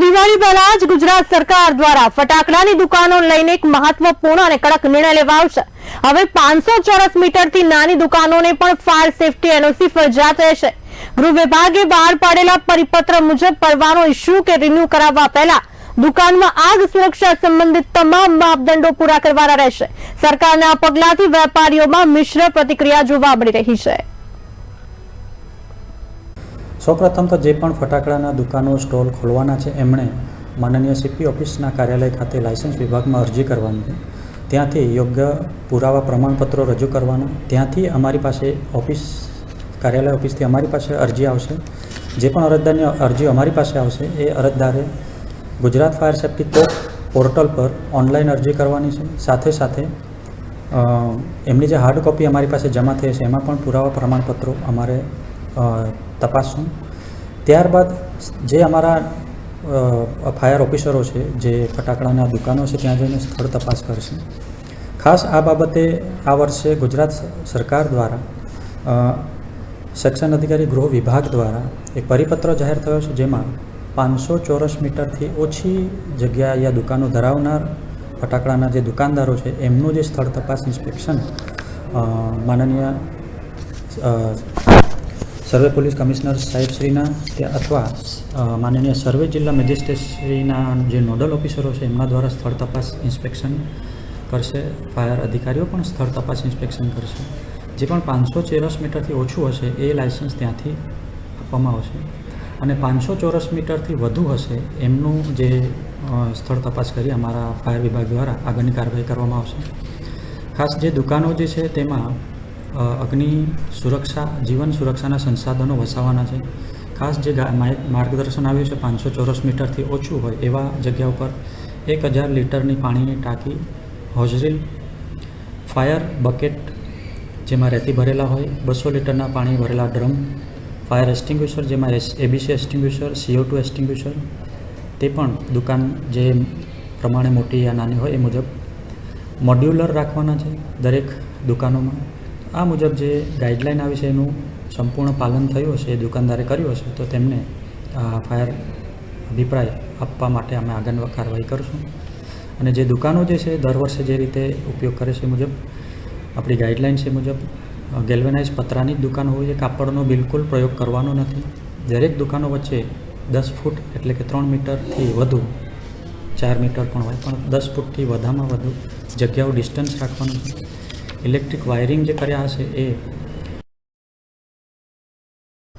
દિવાળી પહેલા જ ગુજરાત સરકાર દ્વારા ફટાકડાની દુકાનો લઈને એક મહત્વપૂર્ણ અને કડક નિર્ણય લેવાયો હવે પાંચસો ચોરસ મીટરથી નાની દુકાનોને પણ ફાયર સેફટી એનઓસી ફરજિયાત રહેશે. ગૃહ વિભાગે બહાર પાડેલા પરિપત્ર મુજબ પરવાનો ઇસ્યુ કે રિન્યુ કરાવવા પહેલા દુકાનમાં આગ સુરક્ષા સંબંધિત તમામ માપદંડો પૂરા કરવાના રહેશે. સરકારના પગલાથી વેપારીઓમાં મિશ્ર પ્રતિક્રિયા જોવા મળી રહી છે. સૌપ્રથમ તો જે પણ ફટાકડાના દુકાનો, સ્ટોલ ખોલવાના છે, એમણે માનનીય સીપી ઓફિસના કાર્યાલય ખાતે લાયસન્સ વિભાગમાં અરજી કરવાની છે. ત્યાંથી યોગ્ય પુરાવા પ્રમાણપત્રો રજૂ કરવાના. ત્યાંથી અમારી પાસે ઓફિસ, કાર્યાલય ઓફિસથી અમારી પાસે અરજી આવશે. જે પણ અરજદારની અરજી અમારી પાસે આવશે, એ અરજદારે Gujarat fire safety cop portal પર ઓનલાઈન અરજી કરવાની છે. સાથે સાથે એમની જે હાર્ડ કોપી અમારી પાસે જમા થઈ છે એમાં પણ પુરાવા પ્રમાણપત્રો અમારે તપાસશું ત્યારબાદ જે અમારા ફાયર ઓફિસરો છે, જે ફટાકડાના દુકાનો છે, ત્યાં જઈને સ્થળ તપાસ કરશે. ખાસ આ બાબતે આ વર્ષે ગુજરાત સરકાર દ્વારા સેક્શન અધિકારી ગૃહ વિભાગ દ્વારા એક પરિપત્ર જાહેર થયો છે, જેમાં પાંચસો ચોરસ મીટરથી ઓછી જગ્યા યા દુકાનો ધરાવનાર ફટાકડાના જે દુકાનદારો છે, એમનું જે સ્થળ તપાસ ઇન્સ્પેક્શન માનનીય સર્વે પોલીસ કમિશનર સાહેબશ્રીના કે અથવા માનનીય સર્વે જિલ્લા મેજિસ્ટ્રેટશ્રીના જે નોડલ ઓફિસરો છે, એમના દ્વારા સ્થળ તપાસ ઇન્સ્પેક્શન કરશે. ફાયર અધિકારીઓ પણ સ્થળ તપાસ ઇન્સ્પેક્શન કરશે. જે પણ પાંચસો ચોરસ મીટરથી ઓછું હશે, એ લાયસન્સ ત્યાંથી આપવામાં આવશે. અને પાંચસો ચોરસ મીટરથી વધુ હશે, એમનું જે સ્થળ તપાસ કરી અમારા ફાયર વિભાગ દ્વારા આગળની કાર્યવાહી કરવામાં આવશે. ખાસ જે દુકાનો જે છે, તેમાં અગ્નિ સુરક્ષા, જીવન સુરક્ષાના સંસાધનો વસાવવાના છે. ખાસ જે માર્ગદર્શન આવ્યું છે, પાંચસો ચોરસ મીટરથી ઓછું હોય એવા જગ્યા ઉપર એક હજાર લીટરની પાણીની ટાંકી હોજરીલ ફાયર બકેટ જેમાં રેતી ભરેલા હોય, બસો લીટરના પાણી ભરેલા ડ્રમ, ફાયર એસ્ટિંગ્વિશર જેમાં ABC extinguisher CO two extinguisher તે પણ દુકાન જે પ્રમાણે મોટી યા નાની હોય એ મુજબ મોડ્યુલર રાખવાના છે દરેક દુકાનોમાં. આ મુજબ જે ગાઈડલાઇન આવી છે એનું સંપૂર્ણ પાલન થયું હશે એ દુકાનદારે કર્યું હશે, તો તેમને ફાયર અભિપ્રાય આપવા માટે અમે આગળ કાર્યવાહી કરીશું. અને જે દુકાનો જે છે, દર વર્ષે જે રીતે ઉપયોગ કરે છે મુજબ, આપણી ગાઈડલાઇન છે મુજબ ગેલ્વેનાઇઝ પતરાની જ દુકાન હોય છે. કાપડનો બિલકુલ પ્રયોગ કરવાનો નથી. દરેક દુકાનો વચ્ચે દસ ફૂટ એટલે કે ત્રણ મીટરથી વધુ, ચાર મીટર પણ હોય, પણ દસ ફૂટથી વધામાં વધુ જગ્યાઓ ડિસ્ટન્સ રાખવાનું છે. ઇલેક્ટ્રિક વાયરિંગ જે કર્યા હશે એ